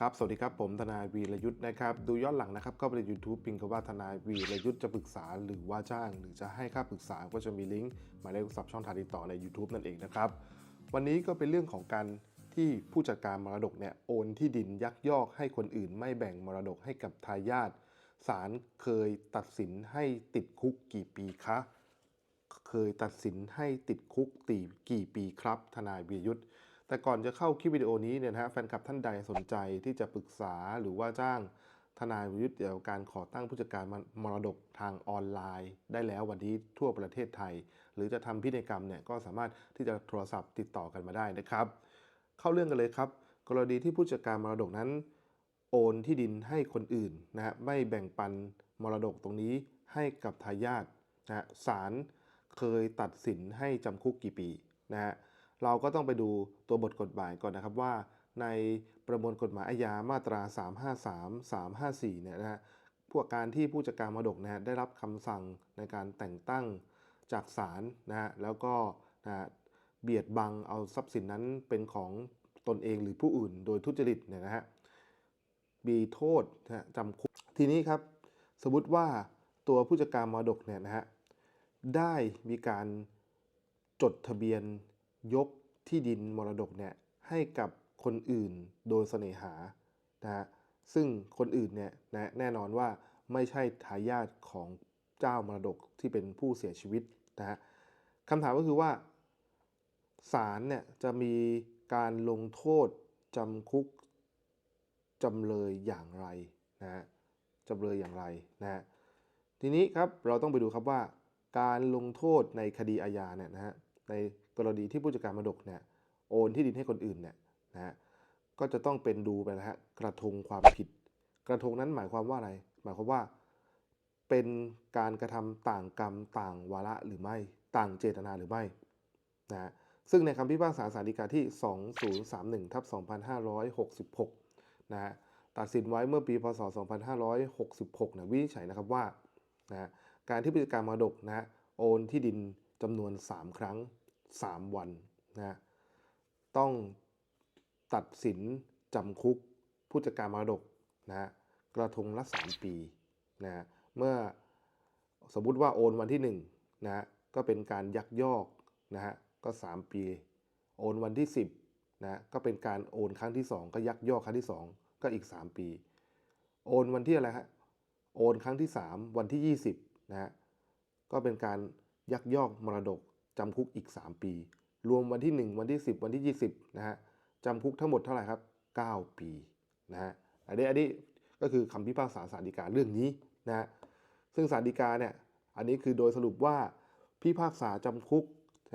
ครับ สวัสดีครับ ผมทนายวีรยุทธ์นะครับ ดูย้อนหลังนะครับเข้าไปใน YouTube พิมพ์คำว่าทนายวีรยุทธ์จะปรึกษาหรือว่าจ้าง หรือจะให้ค่าปรึกษาก็จะมีลิงก์หมายเลขโทรศัพท์ช่องทางติดต่อใน YouTube นั่นเองนะครับ วันนี้ก็เป็นเรื่องของการที่ผู้จัดการมรดกเนี่ยโอนที่ดินยักยอกให้คนอื่น ไม่แบ่งมรดกให้กับทายาทศาลเคยตัดสินให้ติดคุกกี่ปีคะ เคยตัดสินให้ติดคุกตีกี่ปีครับ ทนายวีรยุทธ์ แต่ก่อนจะเข้าคลิปวิดีโอนี้เนี่ยนะฮะแฟนคลับท่านใดสนใจที่จะปรึกษาหรือว่าจ้างทนายวีรยุทธ์เกี่ยวกับการขอตั้งผู้จัดการมรดกทางออนไลน์ ได้แล้ววันนี้ทั่วประเทศไทย หรือจะทำพินัยกรรมเนี่ยก็สามารถที่จะโทรศัพท์ติดต่อกันมาได้นะครับ เข้าเรื่องกันเลยครับ กรณีที่ผู้จัดการมรดกนั้น โอนที่ดินให้คนอื่นนะฮะไม่แบ่งปันมรดกตรงนี้ให้กับทายาทนะฮะศาลเคยตัดสินให้จำคุกกี่ปีนะฮะ เราก็ต้องไปดูตัวบทกฎหมายก่อนนะครับว่า ในประมวลกฎหมายอาญามาตรา 353 354 เนี่ยนะฮะพวกการที่ผู้จัดการมรดกนะฮะได้รับคำสั่งในการแต่งตั้งจากศาลนะฮะแล้วก็นะฮะเบียดบังเอาทรัพย์สินนั้นเป็นของตนเองหรือผู้อื่นโดยทุจริตเนี่ยนะฮะมีโทษนะฮะจำคุก ทีนี้ครับ สมมติว่าตัวผู้จัดการมรดกเนี่ยนะฮะได้มีการจดทะเบียน ยกที่ดินมรดกเนี่ยให้กับคนอื่นโดยเสน่หานะฮะซึ่งคนอื่นเนี่ยนะแน่นอนว่าไม่ใช่ทายาทของเจ้ามรดกที่เป็นผู้เสียชีวิตนะฮะคำถามก็คือว่าศาลเนี่ยจะมีการลงโทษจำคุกจำเลยอย่างไรนะฮะจำเลยอย่างไรนะฮะทีนี้ครับเราต้องไปดูครับว่า การลงโทษในคดีอาญาเนี่ยนะฮะใน กรณีที่ผู้จัดการมรดกเนี่ยโอนที่ดินให้คนอื่นเนี่ยนะฮะก็จะต้องเป็นดูไปนะฮะกระทงความผิด กระทงนั้นหมายความว่าอะไร หมายความว่า เป็นการกระทำต่างกรรมต่างวาระหรือไม่ต่างเจตนาหรือไม่นะฮะซึ่งในคำพิพากษาสารดีกาที่ 2031ทับ2566 นะฮะตัดสินไว้เมื่อปีพศ 2566 นะวินิจฉัยนะครับว่านะฮะการที่ผู้จัดการมรดกนะฮะโอนที่ดินจำนวน 3 ครั้ง 3 วันนะฮะต้องตัดสินจำคุกผู้จัดการมรดกนะฮะกระทงละ 3 ปีนะฮะเมื่อสมมติว่าโอนวันที่1นะฮะก็เป็นการยักยอกนะฮะก็ 3 ปี โอนวันที่ 10นะก็เป็นการโอนครั้งที่ 2 ก็ยักยอกครั้งที่ 2 ก็อีก 3 ปี โอนวันที่อะไรฮะโอนครั้งที่ 3 วันที่ 20นะฮะก็เป็นการยักยอกมรดก จำคุกอีก 3 ปี รวมวันที่ 1 วันที่ 10 วันที่ 20นะฮะจำคุกทั้งหมดเท่าไหร่ครับ 9 ปีนะฮะอันนี้อันนี้ก็คือคำพิพากษาศาลฎีกาเรื่องนี้นะฮะซึ่งศาลฎีกาเนี่ยอันนี้คือโดยสรุปว่าพิพากษาจำคุก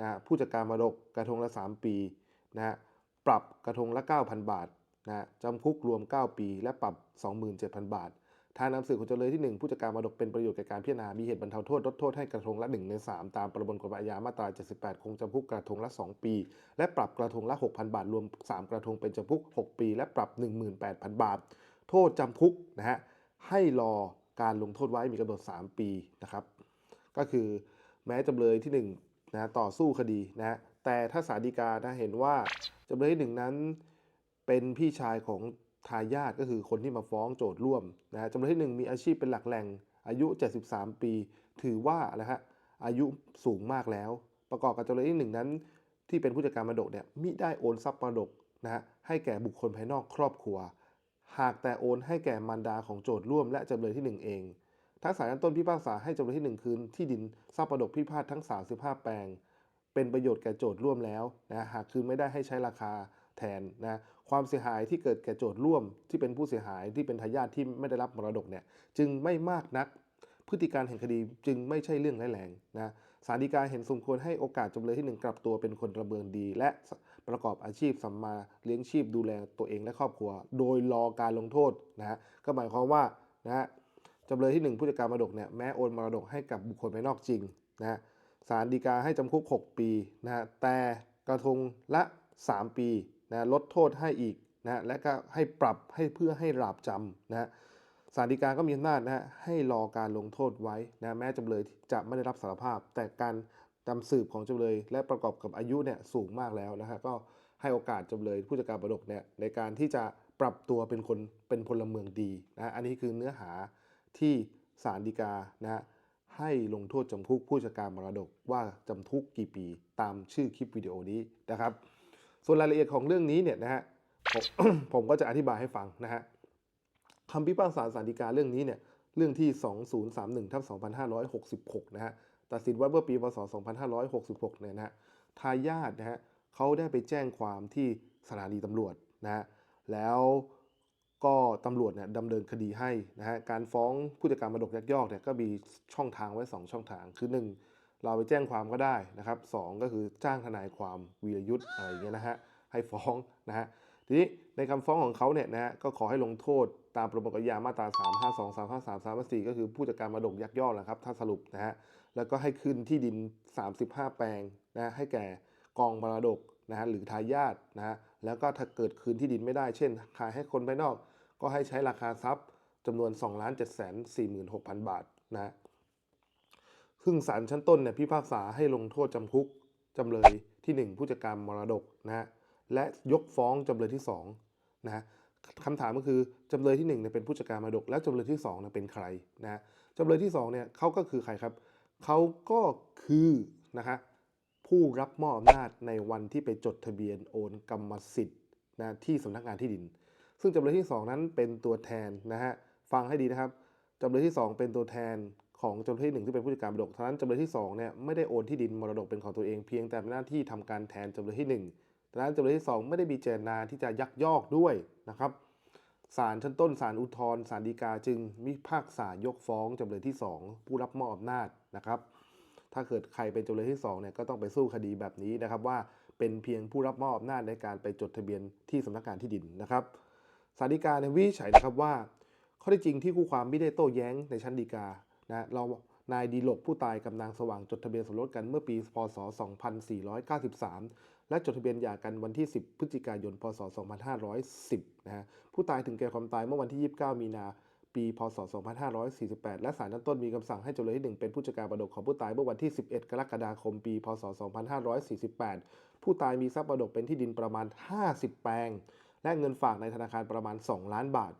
นะฮะผู้จัดการมรดกกระทงละ 3 ปีนะฮะปรับกระทงละ 9,000 บาทนะฮะจำคุกรวม 9 ปี และปรับ 27,000 บาท ทางนำสืบของจำเลยที่ 1 ผู้จัดการมรดกเป็นประโยชน์แก่การพิจารณา มีเหตุบรรเทาโทษลดโทษให้กระทงละ 1 ใน 3 ตามประมวลกฎหมายอาญามาตรา 78 คงจำคุกกระทงละ 2 ปี และปรับกระทงละ 6,000 บาท รวม 3 กระทงเป็นจำคุก 6 ปี และปรับ 18,000 บาท โทษจำคุกนะฮะให้รอการลงโทษไว้มีกำหนด 3 ปีนะครับก็คือแม้จำเลยที่1นะต่อสู้คดีนะแต่ถ้าศาลฎีกานะเห็นว่าจำเลยที่หนึ่งนั้นเป็นพี่ชายของ ทายาทก็คือคนที่มาฟ้องโจทย์ร่วมนะฮะจำเลยที่หนึ่งมีอาชีพเป็นหลักแหล่งอายุ 73 ปี ถือว่านะฮะอายุสูงมากแล้ว ประกอบกับจำเลยที่หนึ่งนั้น ที่เป็นผู้จัดการมรดกเนี่ยมิได้โอนทรัพย์มรดกนะฮะให้แก่บุคคลภายนอกครอบครัว หากแต่โอนให้แก่มารดาของโจทย์ร่วม และจำเลยที่หนึ่งเองทั้งศาลชั้นต้นพิพากษาให้จำเลยที่ 1 คืนที่ดินทรัพย์มรดกพิพาททั้ง 35 แปลง เป็นประโยชน์แก่โจทย์ร่วมแล้วนะหากคืนไม่ได้ให้ใช้ราคาแทนนะ ความเสียหายที่เกิดแก่โจทย์ร่วม ที่เป็นผู้เสียหายที่เป็นทายาทที่ไม่ได้รับมรดกเนี่ยจึงไม่มากนัก พฤติการแห่งคดีจึงไม่ใช่เรื่องร้ายแรงนะศาลฎีกาเห็นสมควรให้โอกาสจำเลยที่1กลับตัวเป็นคนระเบืองดี และประกอบอาชีพสัมมาเลี้ยงชีพดูแลตัวเองและครอบครัว โดยรอการลงโทษนะฮะก็หมายความว่านะฮะจำเลยที่ 1 ผู้จัดการมรดกเนี่ยแม้โอนมรดกให้กับบุคคลภายนอกจริงนะฮะศาลฎีกาให้จำคุก 6 ปีนะฮะแต่กระทงละ 3 ปี นะลดโทษให้อีกนะและก็ให้ปรับให้เพื่อให้หลาบจำนะฮะศาลฎีกาก็มีอำนาจนะฮะให้รอการลงโทษไว้นะแม้จำเลยจะไม่ได้รับสารภาพ แต่การจำสืบของจำเลย และประกอบกับอายุเนี่ยสูงมากแล้วนะฮะก็ให้โอกาสจำเลยผู้จัดการมรดกเนี่ยในการที่จะปรับตัวเป็นคนเป็นพลเมืองดีนะอันนี้คือเนื้อหาที่ศาลฎีกานะฮะให้ลงโทษจำคุกผู้จัดการมรดกว่าจำคุกกี่ปี ตามชื่อคลิปวิดีโอนี้นะครับ ส่วนรายละเอียดของเรื่องนี้เนี่ยนะฮะผมผมก็จะอธิบายให้ฟังนะฮะคำพิพากษาศาลฎีกาเรื่องนี้เนี่ยเรื่องที่ 2031ทับ2566 นะฮะตัดสินไว้เมื่อปีพศ 2566 เนี่ยนะฮะทายาทนะฮะเขาได้ไปแจ้งความที่สถานีตำรวจนะฮะแล้วก็ตำรวจเนี่ยดำเนินคดีให้นะฮะการฟ้องผู้จัดการมรดกยักยอกเนี่ยก็มีช่องทางไว้ 2 ช่องทางคือ 1 เราไปแจ้งความก็ได้นะครับสองก็คือจ้างทนายความวีรยุทธ์อะไรอย่างเงี้ยนะฮะให้ฟ้องนะฮะทีนี้ในคำฟ้องของเขาเนี่ยนะฮะก็ขอให้ลงโทษตามประมวลกฎหมายมาตรา 352 353 354 ก็คือผู้จัดการมรดกยักยอกแหละครับ ถ้าสรุปนะฮะแล้วก็ให้ขึ้นที่ดิน 35 แปลงนะฮะให้แก่กองมรดกนะฮะหรือทายาทนะฮะแล้วก็ถ้าเกิดคืนที่ดินไม่ได้ เช่น ขายให้คนภายนอก ก็ให้ใช้ราคาทรัพย์จำนวน 2 7 4 6 0 0 0 บาทนะ ซึ่งศาลชั้นต้นเนี่ยพิพากษาให้ลงโทษจำคุกจำเลยที่ 1 ผู้จัดการมรดกนะฮะและยกฟ้องจำเลยที่2นะฮะคำถามก็คือจำเลยที่1เนี่ยเป็นผู้จัดการมรดก และจำเลยที่2เนี่ยเป็นใครนะฮะจำเลยที่2เนี่ยเขาก็คือใครครับเขาก็คือนะฮะผู้รับมอบอำนาจในวันที่ไปจดทะเบียนโอนกรรมสิทธิ์นะที่สำนักงานที่ดิน ซึ่งจำเลยที่ 2 นั้นเป็นตัวแทนนะฮะฟังให้ดีนะครับจำเลยที่ 2 เป็นตัวแทน ของจำเลยที่1ที่เป็นผู้จัดการมรดกทั้งนั้นจำเลยที่2เนี่ยไม่ได้โอนที่ดินมรดกเป็นของตัวเองเพียงแต่เป็นหน้าที่ทำการแทนจำเลยที่1ดังนั้นจำเลยที่ 2 ไม่ได้มีเจตนาที่จะยักยอกด้วยนะครับศาลชั้นต้นศาลอุทธรณ์ศาลฎีกาจึงมิพากษายกฟ้องจำเลยที่ 2 ผู้รับมอบอำนาจนะครับ ถ้าเกิดใครเป็นจำเลยที่2เนี่ยก็ต้องไปสู้คดีแบบนี้นะครับว่าเป็นเพียงผู้รับมอบอำนาจในการไปจดทะเบียนที่สำนักงานที่ดินนะครับศาลฎีกาในยวิจัยนะครับว่า ข้อท็จจริงที่คู่ความไม่ได้โต้แย้งในชั้นฎีกา นะเรานายดีหลกผู้ตายกับนางสว่างจดทะเบียนสมรสกันเมื่อปีพศ 2493 และจดทะเบียนหย่ากันวันที่ 10 พฤศจิกายน พศ 2510 นะฮะผู้ตายถึงแก่ความตายเมื่อวันที่ 29 มีนาปี พศ 2548 และศาลชั้นต้นมีคำสั่งให้จำเลยที่ 1 เป็นผู้จัดการมรดกของผู้ตายเมื่อวันที่ 11 กรกฎาคม ปี พศ 2548 ผู้ตายมีทรัพย์มรดกเป็นที่ดินประมาณ 50 แปลง และเงินฝากในธนาคารประมาณ 2 ล้านบาท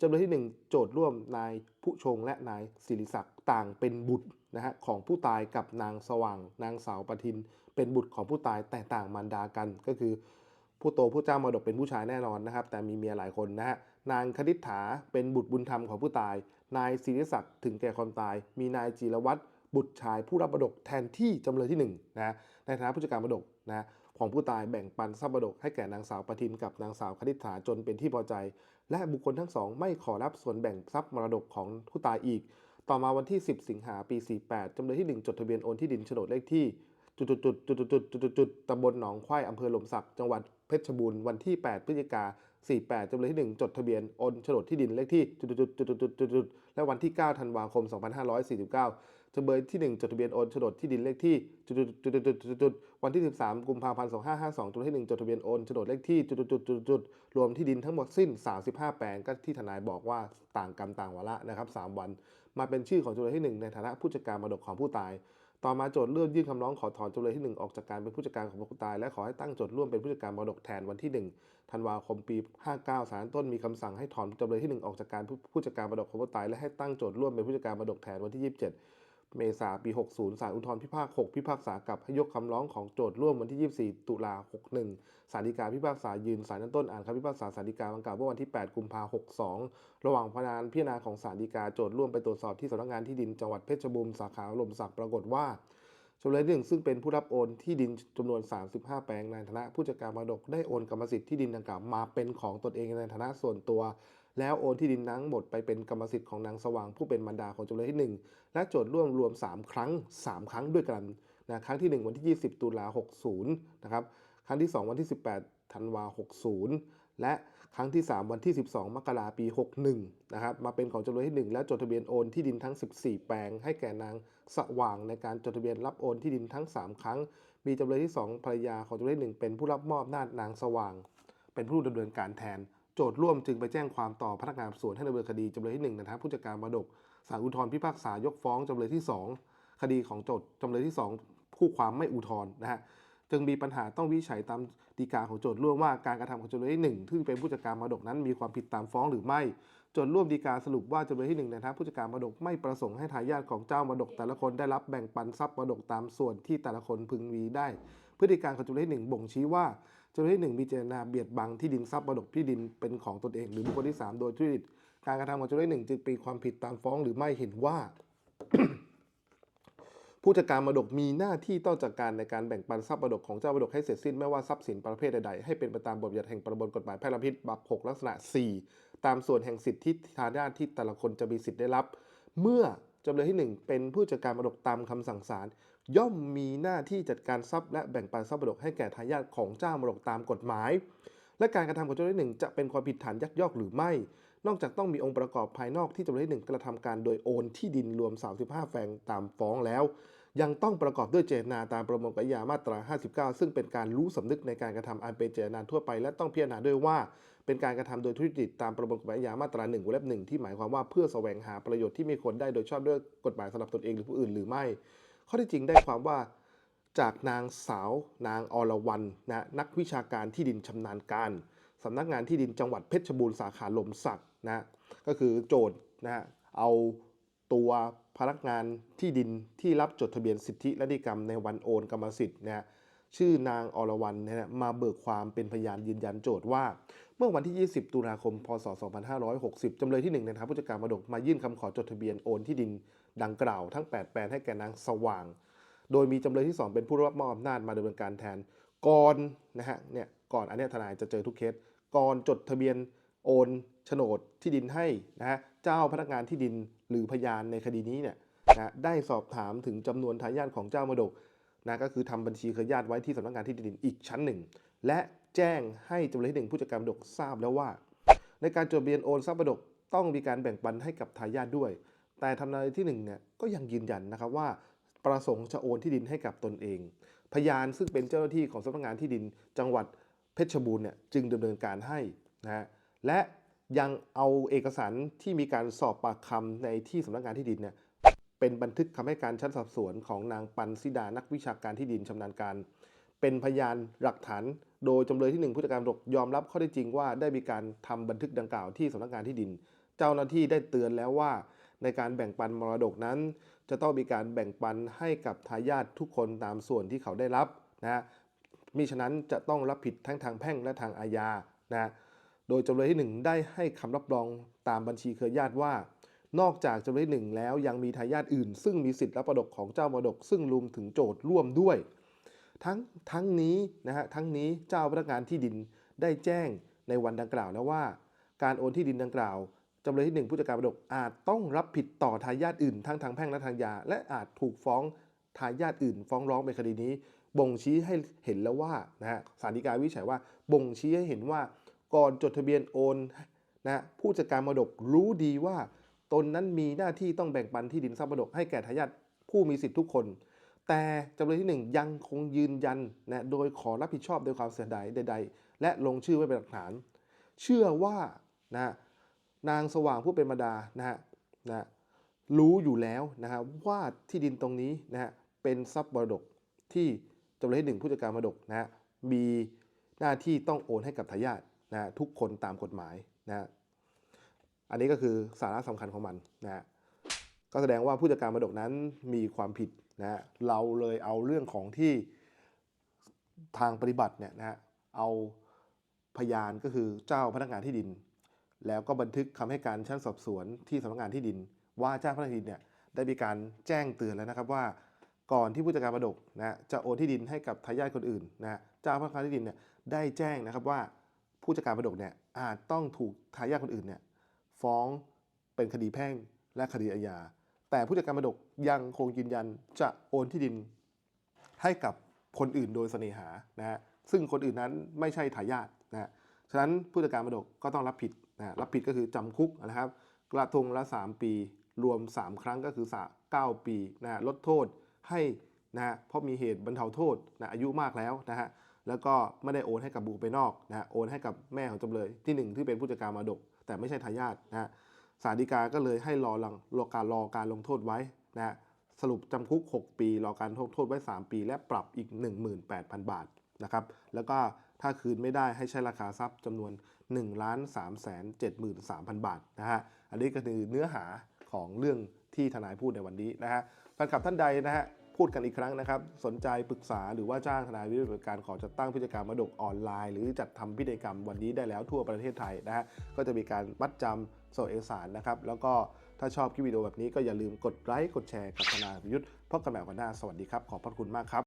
จำเลยที่ 1 โจทย์ร่วมนายผู้ชงและนายศิริศักดิ์ต่างเป็นบุตรนะฮะของผู้ตายกับนางสว่าง นางสาวปทิน เป็นบุตรของผู้ตายแต่ต่างมารดากันก็คือ ผู้โตผู้เจ้ามรดกเป็นผู้ชายแน่นอนนะครับ แต่มีเมียหลายคนนะฮะนางคณิษฐาเป็นบุตรบุญธรรมของผู้ตาย นายศิริศักดิ์ถึงแก่ความตาย มีนายจิรวัตรบุตรชายผู้รับมรดกแทนที่จำเลยที่หนึ่งนะในฐานะผู้จัดการมรดกนะฮะของผู้ตายแบ่งปันทรัพย์มรดกให้แก่นางสาวปทินกับนางสาวคณิษฐาจนเป็นที่พอใจ และบุคคลทั้งสองไม่ขอรับส่วนแบ่งทรัพย์มรดกของผู้ตายอีก ต่อมาวันที่ 10 สิงหาปี 48 จำเลยที่ 1 จดทะเบียนโอนที่ดินโฉนดเลขที่จุดจุดจุดจุดจุดจุดจุดจุดตำบลหนองควายอำเภอหลมสัก จังหวัดเพชรบูรณ์วันที่ 8 พฤศจิกา 48 จำเลยที่ 1 จดทะเบียนโอนโฉนดที่ดินเลขที่จุดจุดจุดจุดจุดจุดและวันที่ 9 ธันวาคม 2549 จำเลยที่ 1 จดทะเบียนโอนโฉนดที่ดินเลขที่จุดจุดจุดจุดจุดวันที่ 13 กุมภาพันธ์ 2552จำเลยที่ 1 จดทะเบียนโอนโฉนดเลขที่จุดจุดจุดจุดจุดรวมที่ดินทั้งหมดสิ้น 35 แปลงก็ที่ทนายบอกว่าต่างกรรมต่างวาระนะครับ 3 วัน มาเป็นชื่อของจำเลยที่ 1 ในฐานะผู้จัดการมรดกของผู้ตายต่อมาโจทย์เลื่อนยื่นคำร้องขอถอนจำเลยที่ 1 ออกจากการเป็นผู้จัดการของผู้ตาย และขอให้ตั้งโจทย์ร่วมเป็นผู้จัดการมรดกแทนวันที่ 1 ธันวาคมปี 59 ศาลต้นมีคำสั่งให้ถอนจำเลยที่ 1 ออกจากการผู้จัดการมรดกของผู้ตาย และให้ตั้งโจทย์ร่วมเป็นผู้จัดการมรดกแทนวันที่ 27 เมษาปี 60ศาลอุทธรพิพากษา6พิพากษากับให้ยกคำร้องของโจทย์ร่วมวันที่ 24 ตุลา 61ศาลฎีกาพิพากษายืนศาลชั้นต้นอ่านคำพิพากษาศาลฎีกาบังกล่าวเมื่อวันที่ 8 กุมภาพันธ์62 ระหว่างพนานพิจารณาของศาลฎีกาโจทย์ร่วมไปตรวจสอบที่สำนักงานที่ดินจังหวัดเพชรบูรณ์สาขาลมศักดิ์ปรากฏว่าจำเลยหนึ่งซึ่งเป็นผู้รับโอนที่ดินจำนวน 35 แปลงในฐานะผู้จัดการมรดกได้โอนกรรมสิทธิ์ที่ดินดังกล่าวมาเป็นของตนเองในฐานะส่วนตัว แล้วโอนที่ดินทั้งหมดไปเป็นกรรมสิทธิ์ของนางสว่างผู้เป็นมารดาของจำเลยที่หนึ่งและโจทย์ร่วมรวม 3 ครั้ง 3 ครั้งด้วยกันนะครั้งที่ 1 วันที่ 20 ตุลา60นะครับครั้งที่ 2 วันที่ 18ธันวา60 และครั้งที่ 3 วันที่ 12 มกราปี 61นะครับมาเป็นของจำเลยที่ 1 และจดทะเบียนโอนที่ดินทั้ง 14 แปลง ให้แก่นางสว่างในการจดทะเบียนรับโอนที่ดินทั้ง 3 ครั้ง มีจำเลยที่ 2 ภรรยาของจำเลยที่ 1 เป็นผู้รับมอบอำนานางสว่าง เป็นผู้ดำเนินการแทน โจทย์ร่วมจึงไปแจ้งความต่อพนักงานสวนให้ดำเนินคดีจำเลยที่1ในฐานะผู้จัดการมรดกศาลอุทธรพิพากษายกฟ้องจำเลยที่ 2 คดีของโจทย์จำเลยที่ 2 คู่ความไม่อุทธรนะฮะจึงมีปัญหาต้องวิจัยตามฎีกาของโจทย์ร่วมว่าการกระทำของจำเลยที่หนึ่งซึ่งเป็นผู้จัดการมรดกนั้นมีความผิดตามฟ้องหรือไม่โจทย์ร่วมฎีกาสรุปว่าจำเลยที่หนึ่งในฐานะผู้จัดการมรดกไม่ประสงค์ให้ทายาทของเจ้ามรดก แต่ละคนได้รับแบ่งปันทรัพย์มรดกตามส่วนที่แต่ละคนพึงมีได้ พฤติการของจำเลยที่หนึ่งบ่งชี้ว่า จำเลยที่หนึ่งมีเจตนาเบียดบังที่ดินทรัพย์มรดกที่ดินเป็นของตนเอง หรือบุคคลที่สามโดยทุจริตการกระทำของจำเลยที่หนึ่งจึงเป็นความผิดตามฟ้องหรือไม่เห็นว่า ผู้จัดการมรดกมีหน้าที่ต้องจัดการในการแบ่งปันทรัพย์มรดกของเจ้ามรดกให้เสร็จสิ้นไม่ว่าทรัพย์สินประเภทใดๆให้เป็นไปตามบทบัญญัติแห่งประมวลกฎหมายแพ่งและพิษบัพ6ลักษณะ 4 ตามส่วนแห่งสิทธิที่ทายาทที่แต่ละคนจะมีสิทธิ์ได้รับ เมื่อ จำเลยที่ 1 เป็นผู้จัดการมรดกตามคำสั่งศาลย่อมมีหน้าที่จัดการทรัพย์และแบ่งปันทรัพย์มรดกให้แก่ทายาทของเจ้ามรดกตามกฎหมาย และการกระทำของจำเลยที่หนึ่งจะเป็นความผิดฐานยักยอกหรือไม่ นอกจากต้องมีองค์ประกอบภายนอกที่จำเลยที่หนึ่งกระทำการโดยโอนที่ดินรวม 35แปลงตามฟ้องแล้ว ยังต้องประกอบด้วยเจตนาตามประมวลกฎหมายมาตรา 59 ซึ่งเป็นการรู้สำนึกในการกระทำอันเป็นเจตนาทั่วไป และต้องพิจารณาด้วยว่า เป็นการกระทำโดยทุจริตตามประมวลกฎหมายอาญามาตรา1วงเล็บหนึ่งที่หมายความว่าเพื่อแสวงหาประโยชน์ที่มีคนได้โดยชอบด้วยกฎหมายสำหรับตนเองหรือผู้อื่นหรือไม่ ข้อที่จริงได้ความว่าจากนางสาวนางอรวรรณนะนักวิชาการที่ดินชำนาญการสำนักงานที่ดินจังหวัดเพชรบูรณ์สาขาลมศักดนะก็คือโจทย์นะฮะเอาตัวพนักงานที่ดินที่รับจดทะเบียนสิทธิและนิติกรรมในวันโอนกรรมสิทธิ์นะ ชื่อนางอรวรรณนี่ยนะมาเบิกความเป็นพยานยืนยันโจทย์ว่า เมื่อวันที่ 20 ตุลาคม พศ 2560 จำเลยที่1ในฐานะผู้จัดการมรดกมายื่นคำขอจดทะเบียนโอนที่ดินดังกล่าวทั้ง 8 แปลงให้แก่นางสว่าง โดยมีจำเลยที่ 2 เป็นผู้รับมอบอำนาจมาดำเนินการแทนก่อนนะฮะเนี่ยก่อนอันนี้ทนายจะเจอทุกเคสก่อนจดทะเบียนโอนโฉนดที่ดินให้นะฮะเจ้าพนักงานที่ดินหรือพยานในคดีนี้เนี่ยนะได้สอบถามถึงจำนวนทายาทของเจ้ามรดก นะก็คือทำบัญชีเครือญาติไว้ที่สำนักงานที่ดินอีกชั้นหนึ่ง และแจ้งให้จำเลยที่หนึ่งผู้จัดการมรดกทราบแล้วว่า ในการจดทะเบียนโอนทรัพย์มรดกต้องมีการแบ่งปันให้กับทายาทด้วย แต่ทำนายที่หนึ่งเนี่ยก็ยังยืนยันนะครับว่า ประสงค์จะโอนที่ดินให้กับตนเอง พยานซึ่งเป็นเจ้าหน้าที่ของสำนักงานที่ดิน จังหวัดเพชรบูรณ์เนี่ยจึงดำเนินการให้นะฮะและยังเอาเอกสารที่มีการสอบปากคำในที่สำนักงานที่ดินเนี่ย เป็นบันทึกคำให้การชั้นสอบสวนของนางปันสิดานักวิชาการที่ดินชำนาญการ เป็นพยานหลักฐาน โดยจำเลยที่หนึ่งผู้จัดการมรดกยอมรับข้อได้จริงว่าได้มีการทำบันทึกดังกล่าวที่สำนักงานที่ดิน เจ้าหน้าที่ได้เตือนแล้วว่า ในการแบ่งปันมรดกนั้น จะต้องมีการแบ่งปันให้กับทายาททุกคนตามส่วนที่เขาได้รับนะมิฉะนั้นจะต้องรับผิดทั้งทางแพ่งและทางอาญานะฮะโดยจำเลยที่ 1 ได้ให้คำรับรองตามบัญชีเครือญาติว่า นอกจากจำเลยที่หนึ่งแล้วยังมีทายาทอื่น ซึ่งมีสิทธิ์รับมรดกของเจ้ามรดก ซึ่งรวมถึงโจทย์ร่วมด้วย ทั้งทั้งนี้นะฮะทั้งนี้เจ้าพนักงานที่ดินได้แจ้งในวันดังกล่าวแล้วว่า การโอนที่ดินดังกล่าวจำเลยที่ 1 ผู้จัดการมรดกอาจต้องรับผิดต่อทายาทอื่น ทั้งทางแพ่งและทางยา และอาจถูกฟ้องทายาทอื่น ฟ้องร้องในคดีนี้ บ่งชี้ให้เห็นแล้วว่านะฮะสารดีกาวิจัยว่า บ่งชี้ให้เห็นว่าก่อนจดทะเบียนโอนนะผู้จัดการมรดกรู้ดีว่า ตนนั้นมีหน้าที่ต้องแบ่งปันที่ดินทรัพย์มรดกให้แก่ทายาทผู้มีสิทธิ์ทุกคน แต่จำเลยที่หนึ่งยังคงยืนยันนะโดยขอรับผิดชอบโดยความเสียดายใด ๆ และลงชื่อไว้เป็นหลักฐาน เชื่อว่านะนางสว่างผู้เป็นมาดานะฮะนะฮะรู้อยู่แล้วนะฮะว่าที่ดินตรงนี้นะฮะเป็นทรัพย์มรดกที่จำเลยที่หนึ่งผู้จัดการมรดกนะฮะมีหน้าที่ต้องโอนให้กับทายาทนะฮะทุกคนตามกฎหมายนะฮะ อันนี้ก็คือสาระสำคัญของมันนะฮะก็แสดงว่าผู้จัดการมรดกนั้นมีความผิดนะฮะเราเลยเอาเรื่องของที่ทางปฏิบัติเนี่ยนะฮะเอาพยานก็คือเจ้าพนักงานที่ดิน แล้วก็บันทึกคำให้การชั้นสอบสวนที่สำนักงานที่ดิน ว่าเจ้าพนักงานที่ดินเนี่ยได้มีการแจ้งเตือนแล้วนะครับว่า ก่อนที่ผู้จัดการมรดกนะจะโอนที่ดินให้กับทายาทคนอื่นนะฮะเจ้าพนักงานที่ดินเนี่ยได้แจ้งนะครับว่าผู้จัดการมรดกเนี่ยอาจต้องถูกทายาทคนอื่นเนี่ย ฟ้องเป็นคดีแพ่งและคดีอาญา แต่ผู้จัดการมรดกยังคงยืนยันจะโอนที่ดินให้กับคนอื่นโดยเสน่หานะฮะซึ่งคนอื่นนั้นไม่ใช่ทายาทนะฮะฉะนั้นผู้จัดการมรดกก็ต้องรับผิดนะรับผิดก็คือจำคุกนะครับกระทงละ 3 ปีรวม 3 ครั้งก็คือสะ9ปีนะลดโทษให้นะเพราะมีเหตุบรรเทาโทษนะอายุมากแล้วนะฮะแล้วก็ไม่ได้โอนให้กับบุคคลภายนอกนะโอนให้กับแม่ของจำเลยที่หนึ่งที่เป็นผู้จัดการมรดก แต่ไม่ใช่ทายาทนะฮะศาลฎีกาก็เลยให้รอลังรอการรอการลงโทษไว้นะฮะสรุปจำคุก 6 ปี รอการโทษไว้ 3 ปี และปรับอีก 18,000 บาทนะครับแล้วก็ถ้าคืนไม่ได้ให้ใช้ราคาทรัพย์จำนวน 1 3 7 3 0 0 0 บาทนะฮะอันนี้ก็คือเนื้อหาของเรื่องที่ทนายพูดในวันนี้นะฮะแฟนคลับท่านใดนะฮะ พูดกันอีกครั้งนะครับ สนใจปรึกษาหรือว่าจ้างทนายวิทยการขอจัดตั้งพิธีกรรมมรดกออนไลน์ หรือจัดทำพิธีกรรมวันนี้ได้แล้วทั่วประเทศไทยนะฮะก็จะมีการมัดจำส่งเอกสารนะครับ แล้วก็ถ้าชอบคลิปวิดีโอแบบนี้ก็อย่าลืมกดไลค์กดแชร์กับทนายวิยุทธ์พบกันใหม่วันหน้าสวัสดีครับขอบพระคุณมากครับ